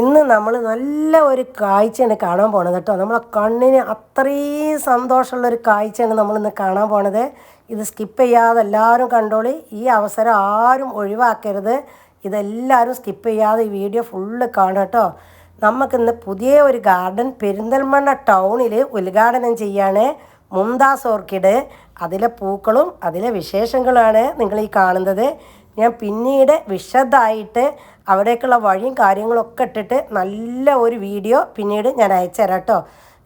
ഇന്ന് നമ്മൾ നല്ല ഒരു കാഴ്ചയാണ് കാണാൻ പോണത് കേട്ടോ. നമ്മളെ കണ്ണിന് അത്രയും സന്തോഷമുള്ള ഒരു കാഴ്ചയാണ് നമ്മളിന്ന് കാണാൻ പോണത്. ഇത് സ്കിപ്പ് ചെയ്യാതെ എല്ലാവരും കണ്ടോളി. ഈ അവസരം ആരും ഒഴിവാക്കരുത്. ഇതെല്ലാവരും സ്കിപ്പ് ചെയ്യാതെ ഈ വീഡിയോ ഫുള്ള് കാണുക കേട്ടോ. നമുക്കിന്ന് പുതിയ ഒരു ഗാർഡൻ പെരിന്തൽമണ്ണ ടൗണിൽ ഉദ്ഘാടനം ചെയ്യാണ് മുംതാസ് ഓർക്കിഡ്. അതിലെ പൂക്കളും അതിലെ വിശേഷങ്ങളാണ് നിങ്ങൾ ഈ കാണുന്നത്. ഞാൻ പിന്നീട് വിശദമായിട്ട് അവിടേക്കുള്ള വഴിയും കാര്യങ്ങളൊക്കെ ഇട്ടിട്ട് നല്ല ഒരു വീഡിയോ പിന്നീട് ഞാൻ അയച്ചു തരാം കേട്ടോ.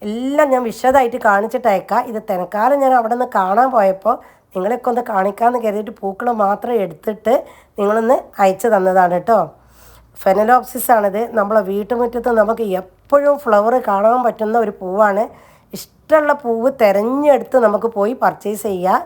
എല്ലാം ഞാൻ വിശദമായിട്ട് കാണിച്ചിട്ട് അയക്കാം. ഇത് തനക്കാലം ഞാൻ അവിടെ നിന്ന് കാണാൻ പോയപ്പോൾ നിങ്ങളെയൊക്കെ ഒന്ന് കാണിക്കാമെന്ന് കരുതിയിട്ട് പൂക്കൾ മാത്രം എടുത്തിട്ട് നിങ്ങളൊന്ന് അയച്ചു തന്നതാണ് കേട്ടോ. ഫെനലോപ്സിസ് ആണിത്. നമ്മളെ വീട്ടുമുറ്റത്ത് നമുക്ക് എപ്പോഴും ഫ്ലവർ കാണാൻ പറ്റുന്ന ഒരു പൂവാണ്. ഇഷ്ടമുള്ള പൂവ് തിരഞ്ഞെടുത്ത് നമുക്ക് പോയി പർച്ചേസ് ചെയ്യാം.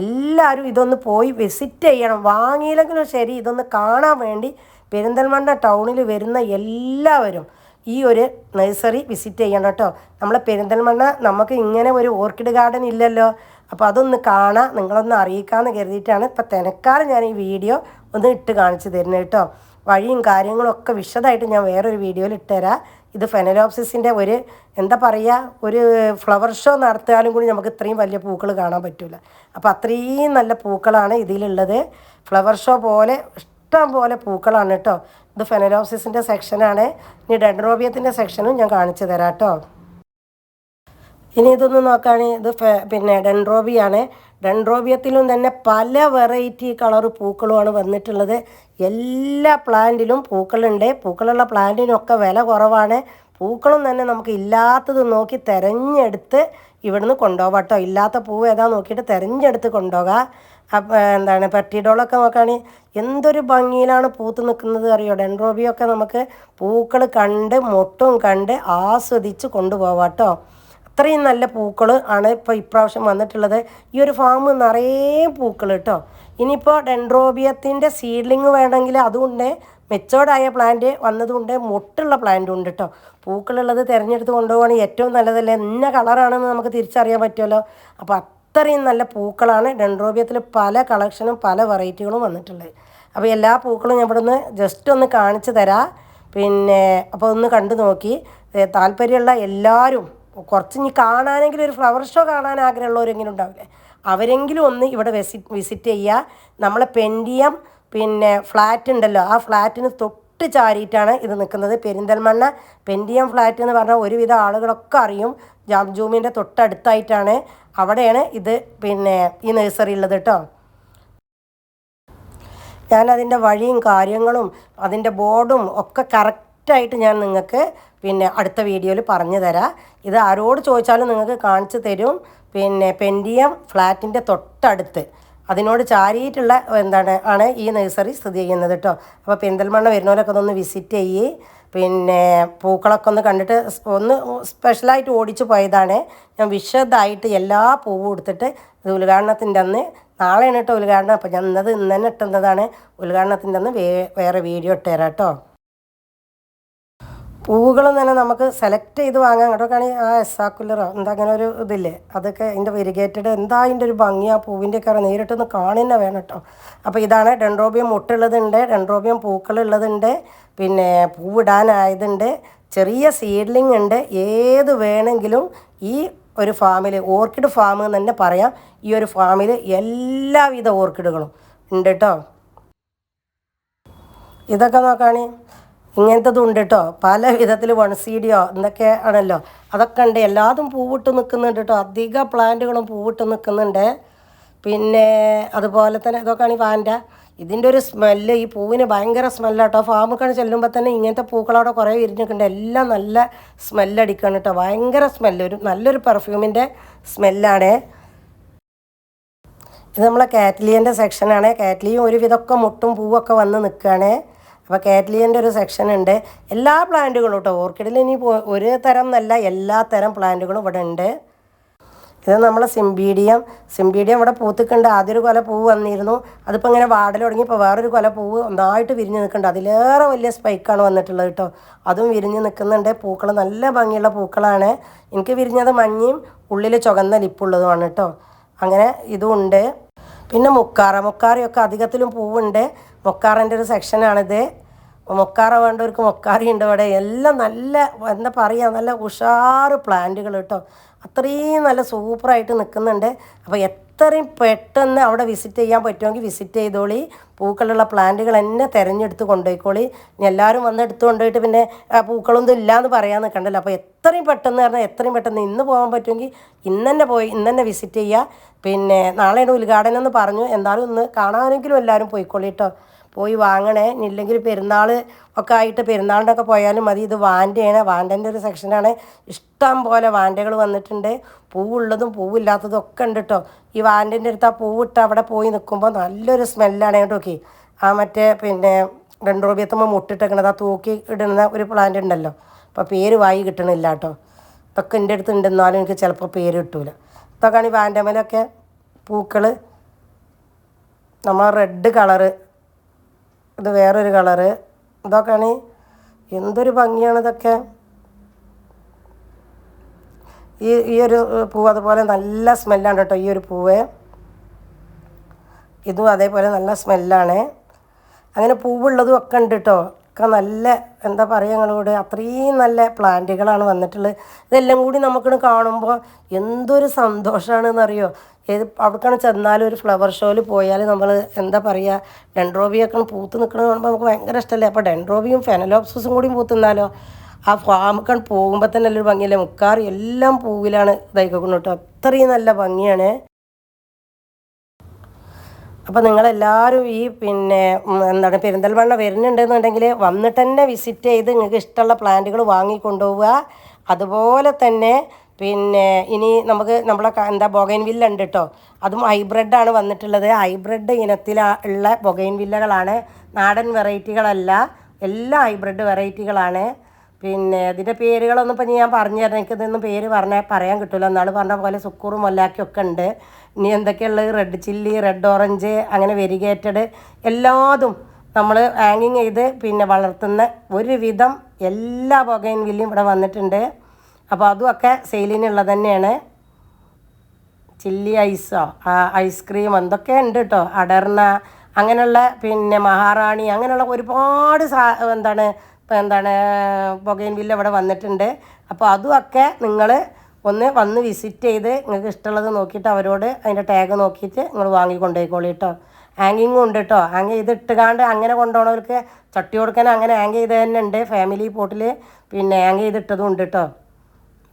എല്ലാവരും ഇതൊന്ന് പോയി വിസിറ്റ് ചെയ്യണം. വാങ്ങിയില്ലെങ്കിലും ശരി ഇതൊന്ന് കാണാൻ വേണ്ടി പെരിന്തൽമണ്ണ ടൗണിൽ വരുന്ന എല്ലാവരും ഈ ഒരു നഴ്സറി വിസിറ്റ് ചെയ്യണം കേട്ടോ. നമ്മളെ പെരിന്തൽമണ്ണ നമുക്ക് ഇങ്ങനെ ഒരു ഓർക്കിഡ് ഗാർഡൻ ഇല്ലല്ലോ. അപ്പോൾ അതൊന്ന് കാണാം നിങ്ങളൊന്ന് അറിയിക്കാമെന്ന് കരുതിയിട്ടാണ് ഇപ്പം തിനക്കാലം ഞാൻ ഈ വീഡിയോ ഒന്ന് ഇട്ട് കാണിച്ചു തരുന്നത് കേട്ടോ. വഴിയും കാര്യങ്ങളും ഒക്കെ വിശദമായിട്ട് ഞാൻ വേറൊരു വീഡിയോയിൽ ഇട്ടുതരാം ഇത് ഫെനലോപ്സിസിന്റെ ഒരു എന്താ പറയുക ഒരു ഫ്ലവർ ഷോ നടത്തിയാലും കൂടി നമുക്ക് ഇത്രയും വലിയ പൂക്കൾ കാണാൻ പറ്റില്ല അപ്പോൾ അത്രയും നല്ല പൂക്കളാണ് ഇതിലുള്ളത്. ഫ്ലവർ ഷോ പോലെ ഇഷ്ടം പോലെ പൂക്കളാണ് കേട്ടോ ഇത് ഫെനലോപ്സിസിന്റെ സെക്ഷനാണ് ഇനി ഡെൻഡ്രോബിയത്തിന്റെ സെക്ഷനും ഞാൻ കാണിച്ചു തരാം കേട്ടോ ഇനി ഇതൊന്ന് നോക്കുകയാണെങ്കിൽ ഇത് പിന്നെ ഡെൻഡ്രോബിയാണ്. ഡെൻഡ്രോബിയത്തിലും തന്നെ പല വെറൈറ്റി കളർ പൂക്കളുമാണ് വന്നിട്ടുള്ളത്. എല്ലാ പ്ലാന്റിലും പൂക്കളുണ്ട്. പൂക്കളുള്ള പ്ലാന്റിനൊക്കെ വില കുറവാണ്. പൂക്കളും തന്നെ നമുക്ക് ഇല്ലാത്തത് നോക്കി തിരഞ്ഞെടുത്ത് ഇവിടുന്ന് കൊണ്ടുപോകാം കേട്ടോ ഇല്ലാത്ത പൂവ് ഏതാ നോക്കിയിട്ട് തിരഞ്ഞെടുത്ത് കൊണ്ടുപോകാം. അപ്പം എന്താണ് പെട്ടിഡോളൊക്കെ നോക്കുകയാണെങ്കിൽ എന്തൊരു ഭംഗിയിലാണ് പൂത്ത് നിൽക്കുന്നത് അറിയോ? ഡെൻഡ്രോബിയൊക്കെ നമുക്ക് പൂക്കൾ കണ്ട് മൊട്ടും കണ്ട് ആസ്വദിച്ച് കൊണ്ടുപോകാം കേട്ടോ അത്രയും നല്ല പൂക്കൾ ആണ് ഇപ്പോൾ ഇപ്രാവശ്യം വന്നിട്ടുള്ളത്. ഈ ഒരു ഫാം നിറയെ പൂക്കൾ കേട്ടോ ഇനിയിപ്പോൾ ഡെൻഡ്രോബിയത്തിന്റെ സീഡ്ലിങ് വേണമെങ്കിൽ അതുകൊണ്ട് മെച്ചോർഡായ പ്ലാന്റ് വന്നതുകൊണ്ട് മൊട്ടുള്ള പ്ലാന്റും ഉണ്ട് കേട്ടോ പൂക്കളുള്ളത് തിരഞ്ഞെടുത്ത് കൊണ്ടുപോകുകയാണെങ്കിൽ ഏറ്റവും നല്ലതല്ലേ? ഇന്ന കളറാണെന്ന് നമുക്ക് തിരിച്ചറിയാൻ പറ്റുമല്ലോ. അപ്പോൾ അത്രയും നല്ല പൂക്കളാണ് ഡെൻഡ്രോബിയത്തിൽ പല കളക്ഷനും പല വെറൈറ്റികളും വന്നിട്ടുള്ളത്. അപ്പോൾ എല്ലാ പൂക്കളും ഞാൻ ഇവിടുന്ന് ജസ്റ്റ് ഒന്ന് കാണിച്ചു തരാം. പിന്നെ അപ്പോൾ ഒന്ന് കണ്ടു നോക്കി. താല്പര്യമുള്ള എല്ലാവരും കുറച്ച് ഇനി കാണാനെങ്കിലും ഒരു ഫ്ലവർ ഷോ കാണാൻ ആഗ്രഹമുള്ളവരെങ്കിലും ഉണ്ടാവില്ലേ? അവരെങ്കിലും ഒന്ന് ഇവിടെ വിസിറ്റ് വിസിറ്റ് ചെയ്യുക. നമ്മളെ പെൻഡിയം പിന്നെ ഫ്ലാറ്റ് ഉണ്ടല്ലോ ആ ഫ്ലാറ്റിന് തൊട്ട് ചാരിയിട്ടാണ് ഇത് നിൽക്കുന്നത്. പെരിന്തൽമണ്ണ പെൻഡിയം ഫ്ലാറ്റ് എന്ന് പറഞ്ഞാൽ ഒരുവിധ ആളുകളൊക്കെ അറിയും. ജാംജൂമിന്റെ തൊട്ടടുത്തായിട്ടാണ്. അവിടെയാണ് ഇത് പിന്നെ ഈ നഴ്സറി ഉള്ളത് കേട്ടോ. ഞാൻ അതിന്റെ വഴിയും കാര്യങ്ങളും അതിന്റെ ബോർഡും ഒക്കെ കറക്റ്റായിട്ട് ഞാൻ നിങ്ങൾക്ക് പിന്നെ അടുത്ത വീഡിയോയിൽ പറഞ്ഞു തരാം. ഇത് ആരോട് ചോദിച്ചാലും നിങ്ങൾക്ക് കാണിച്ചു തരും. പിന്നെ പെൻഡിയം ഫ്ലാറ്റിന്റെ തൊട്ടടുത്ത്. അതിനോട് ചാരിയിട്ടുള്ള എന്താണ് ആണ് ഈ നഴ്സറി സ്ഥിതി ചെയ്യുന്നത് കേട്ടോ അപ്പോൾ പെരിന്തൽമണ്ണ വരുന്നവരൊക്കെ ഒന്ന് വിസിറ്റ് ചെയ്യ്. പിന്നെ പൂക്കളൊക്കെ ഒന്ന് കണ്ടിട്ട് ഒന്ന് സ്പെഷ്യലായിട്ട് ഓടിച്ചു പോയതാണ്. ഞാൻ വിശദമായിട്ട് എല്ലാ പൂവും എടുത്തിട്ട് ഇത് ഉദ്ഘാടനത്തിന്റെ അന്ന് നാളെയാണ് കേട്ടോ ഉദ്ഘാടനം. അപ്പോൾ ഞാൻ ഇന്നത് ഇന്ന് ഇട്ടുന്നതാണ് ഉദ്ഘാടനത്തിന്റെ അന്ന് വേ വേറെ വീഡിയോ ഇട്ടുതരാം കേട്ടോ പൂവുകളും തന്നെ നമുക്ക് സെലക്ട് ചെയ്ത് വാങ്ങാൻ കേട്ടോ കാണി ആ എസാക്കുലറോ എന്താ അങ്ങനെ ഒരു ഇതില്ലേ? അതൊക്കെ അതിന്റെ വെരിഗേറ്റഡ് എന്താ അതിന്റെ ഒരു ഭംഗി ആ പൂവിന്റെ ഒക്കെ നേരിട്ടൊന്ന് കാണുന്ന വേണം കേട്ടോ. അപ്പോൾ ഇതാണ് ഡെൻഡ്രോബിയം മുട്ടുള്ളതുണ്ട് ഡെൻഡ്രോബിയം പൂക്കളുള്ളതുണ്ട് പിന്നെ പൂവിടാനായതുണ്ട് ചെറിയ സീഡ്ലിംഗ് ഉണ്ട്. ഏത് വേണമെങ്കിലും ഈ ഒരു ഫാമിൽ ഓർക്കിഡ് ഫാം എന്ന് തന്നെ പറയാം. ഈ ഒരു ഫാമിൽ എല്ലാവിധ ഓർക്കിഡുകളും ഉണ്ട് കേട്ടോ. ഇതൊക്കെ നോക്കുകയാണെ ഇങ്ങനത്തതും ഉണ്ട് കേട്ടോ പല വിധത്തിൽ വൺ സീഡിയോ എന്തൊക്കെ ആണല്ലോ. അതൊക്കെ ഉണ്ട്. എല്ലാതും പൂവിട്ട് നിൽക്കുന്നുണ്ട് കേട്ടോ അധിക പ്ലാന്റുകളും പൂവിട്ട് നിൽക്കുന്നുണ്ട്. പിന്നെ അതുപോലെ തന്നെ ഇതൊക്കെയാണ് ഈ വാൻഡ. ഇതിന്റെ ഒരു സ്മെല്ല് ഈ പൂവിന് ഭയങ്കര സ്മെല്ലാട്ടോ ഫാമൊക്കെ ചെല്ലുമ്പോൾ തന്നെ ഇങ്ങനത്തെ പൂക്കളവിടെ കുറേ വിരിഞ്ഞിട്ടുണ്ട്. എല്ലാം നല്ല സ്മെല്ലടിക്കുകയാണ് കേട്ടോ ഭയങ്കര സ്മെല്ല് ഒരു നല്ലൊരു പെർഫ്യൂമിന്റെ സ്മെല്ലാണ് ഇത് നമ്മളെ കാറ്റ്ലിയന്റെ സെക്ഷനാണ് കാറ്റ്ലിയും ഒരുവിധമൊക്കെ മുട്ടും പൂവൊക്കെ വന്ന് നിൽക്കുകയാണ്. അപ്പോൾ കാറ്റ്ലിയന്റെ ഒരു സെക്ഷൻ ഉണ്ട്. എല്ലാ പ്ലാന്റുകളും കേട്ടോ ഓർക്കിഡിൽ ഇനി ഒരു തരം എന്നല്ല എല്ലാ തരം പ്ലാന്റുകളും ഇവിടെ ഉണ്ട്. ഇത് നമ്മളെ സിംബീഡിയം. സിംബീഡിയം ഇവിടെ പൂത്തിക്കുണ്ട്. ആദ്യം ഒരു കൊല പൂവ് വന്നിരുന്നു. അതിപ്പോൾ ഇങ്ങനെ വാടൽ തുടങ്ങി. ഇപ്പോൾ വേറൊരു കൊല പൂവ് ഒന്നായിട്ട് വിരിഞ്ഞ് നിൽക്കുന്നുണ്ട് അതിലേറെ വലിയ സ്പൈക്കാണ് വന്നിട്ടുള്ളത് കേട്ടോ അതും വിരിഞ്ഞ് നിൽക്കുന്നുണ്ട് പൂക്കൾ നല്ല ഭംഗിയുള്ള പൂക്കളാണ്. എനിക്ക് വിരിഞ്ഞത് മഞ്ഞയും ഉള്ളിൽ ചുവന്ന ലിപ്പുള്ളതുമാണ് കേട്ടോ അങ്ങനെ ഇതുമുണ്ട് പിന്നെ മുക്കാറ. മുക്കാറയൊക്കെ അധികത്തിലും പൂവുണ്ട്. മുക്കാറിന്റെ ഒരു സെക്ഷനാണിത് അപ്പോൾ മൊക്കാറ വേണ്ടവർക്ക് മൊക്കാറി ഉണ്ട് ഇവിടെ എല്ലാം നല്ല എന്താ പറയുക നല്ല ഉഷാറ് പ്ലാന്റുകൾ കേട്ടോ. അത്രയും നല്ല സൂപ്പറായിട്ട് നിൽക്കുന്നുണ്ട് അപ്പോൾ എത്രയും പെട്ടെന്ന് അവിടെ വിസിറ്റ് ചെയ്യാൻ പറ്റുമെങ്കിൽ വിസിറ്റ് ചെയ്തോളി. പൂക്കളുള്ള പ്ലാന്റുകൾ എന്നെ തിരഞ്ഞെടുത്ത് കൊണ്ടുപോയിക്കോളി. ഇനി എല്ലാവരും വന്ന് എടുത്ത് കൊണ്ടുപോയിട്ട് പിന്നെ പൂക്കളൊന്നും ഇല്ലയെന്ന് പറയാൻ നിൽക്കണ്ടല്ലോ. അപ്പോൾ എത്രയും പെട്ടെന്ന് പറഞ്ഞാൽ എത്രയും പെട്ടെന്ന് ഇന്ന് പോകാൻ പറ്റുമെങ്കിൽ ഇന്ന് തന്നെ പോയി ഇന്ന് തന്നെ വിസിറ്റ് ചെയ്യുക. പിന്നെ നാളെയാണ് ഉദ്ഘാടനം എന്ന് പറഞ്ഞു. എന്തായാലും ഒന്ന് കാണാനെങ്കിലും എല്ലാവരും പോയിക്കോളി കേട്ടോ. പോയി വാങ്ങണേ. ഇല്ലെങ്കിൽ പെരുന്നാൾ ഒക്കെ ആയിട്ട് പെരുന്നാളിനൊക്കെ പോയാലും മതി. ഇത് വാന്റെയാണ്. വാന്റന്റെ ഒരു സെക്ഷനാണ്. ഇഷ്ടം പോലെ വാന്റകൾ വന്നിട്ടുണ്ട്. പൂവുള്ളതും പൂവില്ലാത്തതും ഒക്കെ ഉണ്ട് കേട്ടോ ഈ വാന്റന്റെ അടുത്ത് ആ പൂവിട്ട് അവിടെ പോയി നിൽക്കുമ്പോൾ നല്ലൊരു സ്മെല്ലാണ് കേട്ടോ ഓക്കെ ആ മറ്റേ പിന്നെ രണ്ട് രൂപയത്തുമ്പോൾ മുട്ടിട്ടേക്കണത്. ആ തൂക്കി ഇടുന്ന ഒരു പ്ലാന്റ് ഉണ്ടല്ലോ. അപ്പോൾ പേര് വായി കിട്ടണില്ല കേട്ടോ ഇതൊക്കെ എന്റെ അടുത്ത് ഉണ്ടെന്നാലും എനിക്ക് ചിലപ്പോൾ പേര് കിട്ടൂല. ഇതൊക്കെയാണ് ഈ വാൻഡമലൊക്കെ പൂക്കൾ നമ്മൾ റെഡ് കളറ് ഇത് വേറൊരു കളറ്. ഇതൊക്കെയാണ് എന്തൊരു ഭംഗിയാണ് ഇതൊക്കെ. ഈ ഈ ഒരു പൂവ് അതുപോലെ നല്ല സ്മെല്ലാണ് കേട്ടോ ഈ ഒരു പൂവ്. ഇതും അതേപോലെ നല്ല സ്മെല്ലാണ്. അങ്ങനെ പൂവുള്ളതും ഒക്കെ ഉണ്ട് കേട്ടോ. ഒക്കെ നല്ല എന്താ പറയുക ഞങ്ങളോട് അത്രയും നല്ല പ്ലാന്റുകളാണ് വന്നിട്ടുള്ളത്. ഇതെല്ലാം കൂടി നമുക്ക് കാണുമ്പോൾ എന്തൊരു സന്തോഷമാണെന്നറിയോ ഏത് അവിടേക്കാണ് ചെന്നാലും ഒരു ഫ്ലവർ ഷോയിൽ പോയാൽ നമ്മൾ എന്താ പറയുക ഡെൻഡ്രോബിയൊക്കെ പൂത്ത് നിൽക്കുന്നത് കാണുമ്പോൾ നമുക്ക് ഭയങ്കര ഇഷ്ടമല്ലേ അപ്പോൾ ഡെൻഡ്രോബിയും ഫെനലോപ്സും കൂടി പൂത്തുന്നാലോ ആ ഫാമൊക്കെ പോകുമ്പോൾ തന്നെ നല്ലൊരു ഭംഗിയല്ലേ? മുക്കാറ് എല്ലാം പൂവിലാണ് ഇതായിക്കൊണ്ടു കേട്ടോ. അത്രയും നല്ല ഭംഗിയാണ്. അപ്പോൾ നിങ്ങളെല്ലാവരും ഈ പിന്നെ എന്താണ് പെരിന്തൽമണ്ണ വരുന്നുണ്ടെന്നുണ്ടെങ്കിൽ വന്നിട്ട് തന്നെ വിസിറ്റ് ചെയ്ത് നിങ്ങൾക്ക് ഇഷ്ടമുള്ള പ്ലാന്റുകൾ വാങ്ങിക്കൊണ്ടുപോവുക. അതുപോലെ തന്നെ പിന്നെ ഇനി നമുക്ക് നമ്മളെ എന്താ ബൊഗൈൻ വില്ല ഉണ്ട് കേട്ടോ അതും ഹൈബ്രിഡാണ് വന്നിട്ടുള്ളത്. ഹൈബ്രിഡ് ഇനത്തിൽ ഉള്ള ബൊഗൈൻ വില്ലകളാണ് നാടൻ വെറൈറ്റികളല്ല എല്ലാ ഹൈബ്രിഡ് വെറൈറ്റികളാണ് പിന്നെ ഇതിന്റെ പേരുകളൊന്നും ഇപ്പം ഞാൻ പറഞ്ഞു തരാം എനിക്ക് ഇതൊന്നും പേര് പറഞ്ഞാൽ പറയാൻ കിട്ടില്ല എന്നാൾ പറഞ്ഞ പോലെ സുക്കൂറും മൊല്ലാക്കിയും ഒക്കെ ഉണ്ട്. ഇനി എന്തൊക്കെയുള്ളത്? റെഡ് ചില്ലി റെഡ് ഓറഞ്ച് അങ്ങനെ വെരിഗേറ്റഡ് എല്ലാതും നമ്മൾ ഹാങ്ങിങ് ചെയ്ത് പിന്നെ വളർത്തുന്ന ഒരുവിധം എല്ലാ വില്ലും ഇവിടെ വന്നിട്ടുണ്ട്. അപ്പോൾ അതുമൊക്കെ സെയിലിനുള്ളത് തന്നെയാണ്. ചില്ലി ഐസോ ഐസ്ക്രീം എന്തൊക്കെ ഉണ്ട് കേട്ടോ അടർന്ന അങ്ങനെയുള്ള പിന്നെ മഹാറാണി അങ്ങനെയുള്ള ഒരുപാട് എന്താണ് ഇപ്പം എന്താണ് ബൊഗൈൻ വില്ല ഇവിടെ വന്നിട്ടുണ്ട്. അപ്പോൾ അതുമൊക്കെ നിങ്ങൾ ഒന്ന് വന്ന് വിസിറ്റ് ചെയ്ത് നിങ്ങൾക്ക് ഇഷ്ടമുള്ളത് നോക്കിയിട്ട് അവരോട് അതിന്റെ ടാഗ് നോക്കിയിട്ട് നിങ്ങൾ വാങ്ങി കേട്ടോ. ഹാങ്ങിങ്ങും ഉണ്ട് കേട്ടോ. ഹാങ് ചെയ്ത് ഇട്ടുകാണ്ട് അങ്ങനെ കൊണ്ടുപോകണവർക്ക് ചട്ടി കൊടുക്കാൻ അങ്ങനെ ഹാങ് ചെയ്ത് തന്നെ ഉണ്ട്. ഫാമിലി പോട്ടിൽ പിന്നെ ഹാങ് ചെയ്തിട്ടതും ഉണ്ട് കേട്ടോ.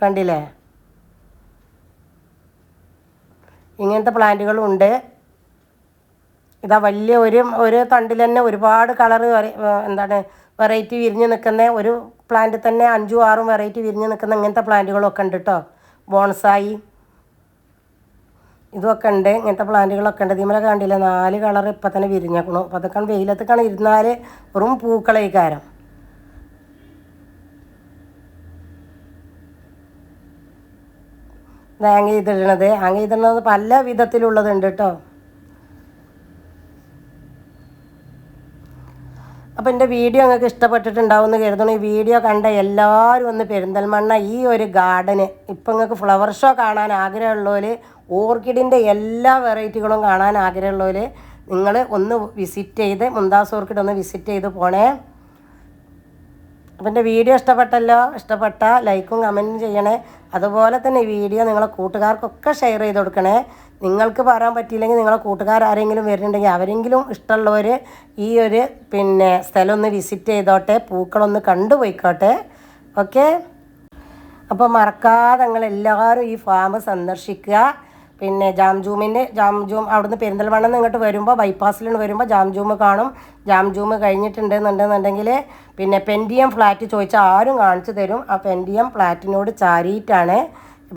കണ്ടില്ലേ? ഇങ്ങനത്തെ പ്ലാന്റുകളും ഉണ്ട്. ഇതാ വലിയ ഒരു ഒരു തണ്ടിൽ തന്നെ ഒരുപാട് കളറ് എന്താണ് വെറൈറ്റി വിരിഞ്ഞ് നിൽക്കുന്ന ഒരു പ്ലാന്റ് തന്നെ അഞ്ചും ആറും വെറൈറ്റി വിരിഞ്ഞ് നിൽക്കുന്ന ഇങ്ങനത്തെ പ്ലാന്റുകളൊക്കെ ഉണ്ട് കേട്ടോ ബോൺസായി. ഇതൊക്കെ ഉണ്ട്. ഇങ്ങനത്തെ പ്ലാന്റുകളൊക്കെ ഉണ്ട്. ഇതിമല കണ്ടില്ല? നാല് കളർ ഇപ്പം തന്നെ വിരിഞ്ഞേക്കണു. അപ്പോൾ അതൊക്കെ വെയിലത്തൊക്കെയാണ് ഇരുന്നാൽ വെറും പൂക്കളേക്കാരം ഹാങ് ചെയ്തിടണത് ഹാങ് ചെയ്തിടുന്നത് പല വിധത്തിലുള്ളതുണ്ട് കേട്ടോ അപ്പോൾ എന്റെ വീഡിയോ നിങ്ങൾക്ക് ഇഷ്ടപ്പെട്ടിട്ടുണ്ടാവും എന്ന് കരുതണം. ഈ വീഡിയോ കണ്ട എല്ലാവരും ഒന്ന് പെരിന്തൽമണ്ണ ഈ ഒരു ഗാർഡന്. ഇപ്പം നിങ്ങൾക്ക് ഫ്ലവർ ഷോ കാണാൻ ആഗ്രഹമുള്ളവർ ഓർക്കിഡിന്റെ എല്ലാ വെറൈറ്റികളും കാണാൻ ആഗ്രഹമുള്ളവർ നിങ്ങൾ ഒന്ന് വിസിറ്റ് ചെയ്ത് മുന്താസ് ഓർക്കിഡ് ഒന്ന് വിസിറ്റ് ചെയ്ത് പോണേ. അപ്പം എന്റെ വീഡിയോ ഇഷ്ടപ്പെട്ടല്ലോ? ഇഷ്ടപ്പെട്ട ലൈക്കും കമന്റും ചെയ്യണേ. അതുപോലെ തന്നെ വീഡിയോ നിങ്ങളെ കൂട്ടുകാർക്കൊക്കെ ഷെയർ ചെയ്ത് കൊടുക്കണേ. നിങ്ങൾക്ക് പറയാൻ പറ്റിയില്ലെങ്കിൽ നിങ്ങളെ കൂട്ടുകാർ ആരെങ്കിലും വരുന്നുണ്ടെങ്കിൽ അവരെങ്കിലും ഇഷ്ടമുള്ളവർ ഈ ഒരു പിന്നെ സ്ഥലം ഒന്ന് വിസിറ്റ് ചെയ്തോട്ടെ പൂക്കളൊന്ന് കണ്ടുപോയിക്കോട്ടെ ഓക്കെ അപ്പോൾ മറക്കാതെ നിങ്ങളെല്ലാവരും ഈ ഫാം സന്ദർശിക്കുക. പിന്നെ ജാംജൂമിന്റെ ജാംജൂം അവിടുന്ന് പെരിന്തൽമണ്ണ ഇങ്ങോട്ട് വരുമ്പോൾ ബൈപ്പാസിൽ വരുമ്പോൾ ജാംജൂം കാണും. ജാംജൂം കഴിഞ്ഞിട്ടുണ്ടെന്നുണ്ടെന്നുണ്ടെങ്കിൽ പിന്നെ പെൻഡിയം ഫ്ലാറ്റ് ചോദിച്ചാൽ ആരും കാണിച്ചു തരും. ആ പെൻഡിയം ഫ്ലാറ്റിനോട് ചാരിയിട്ടാണ്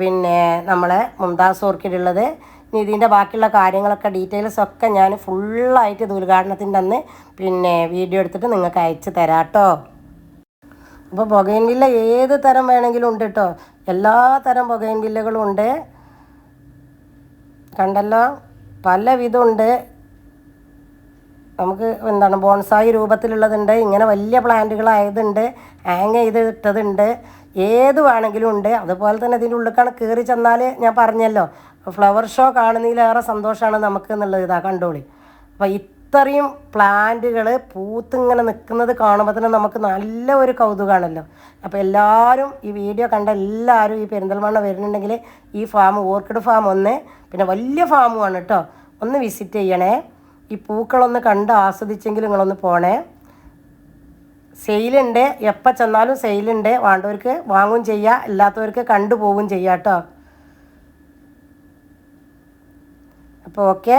പിന്നെ നമ്മളെ മുംതാസ് ഓർക്കിഡ് ഉള്ളത് ഇനി ഇതിന്റെ ബാക്കിയുള്ള കാര്യങ്ങളൊക്കെ ഡീറ്റെയിൽസ് ഒക്കെ ഞാൻ ഫുള്ളായിട്ട് ഇത് ഉദ്ഘാടനത്തിന്റെ അന്ന് പിന്നെ വീഡിയോ എടുത്തിട്ട് നിങ്ങൾക്ക് അയച്ചു തരാം കേട്ടോ അപ്പോൾ പുകയൻ വില്ല ഏത് തരം വേണമെങ്കിലും ഉണ്ട് കേട്ടോ എല്ലാ തരം പുകയൻ വില്ലകളും ഉണ്ട്. കണ്ടല്ലോ പല വിധമുണ്ട് നമുക്ക് എന്താണ് ബോൺസായി രൂപത്തിലുള്ളതുണ്ട് ഇങ്ങനെ വലിയ പ്ലാന്റുകളായതുണ്ട് ഹാങ് ചെയ്തിട്ടതുണ്ട് ഏത് വേണമെങ്കിലും ഉണ്ട്. അതുപോലെ തന്നെ ഇതിന്റെ ഉള്ളിലേക്കാണ് കയറി ചെന്നാൽ ഞാൻ പറഞ്ഞല്ലോ ഫ്ലവർ ഷോ കാണുന്നതിലേറെ സന്തോഷമാണ് നമുക്ക് എന്നുള്ളത്. ഇതാ കണ്ടോളി. അപ്പോൾ ഇത്രയും പ്ലാന്റുകൾ പൂത്തിങ്ങനെ നിൽക്കുന്നത് കാണുമ്പോൾ തന്നെ നമുക്ക് നല്ല ഒരു കൗതുകമാണല്ലോ അപ്പോൾ എല്ലാവരും ഈ വീഡിയോ കണ്ട എല്ലാവരും ഈ പെരിന്തൽമണ്ണ വരുന്നുണ്ടെങ്കിൽ ഈ ഫാം ഓർക്കിഡ് ഫാം ഒന്ന് പിന്നെ വലിയ ഫാമുമാണ് കേട്ടോ ഒന്ന് വിസിറ്റ് ചെയ്യണേ. ഈ പൂക്കളൊന്ന് കണ്ട് ആസ്വദിച്ചെങ്കിൽ നിങ്ങളൊന്ന് പോണേ. സെയിലുണ്ട്. എപ്പോൾ ചെന്നാലും സെയിലുണ്ട്. വേണ്ടവർക്ക് വാങ്ങുകയും ചെയ്യുക ഇല്ലാത്തവർക്ക് കണ്ടുപോവുകയും ചെയ്യാം കേട്ടോ അപ്പോൾ okay.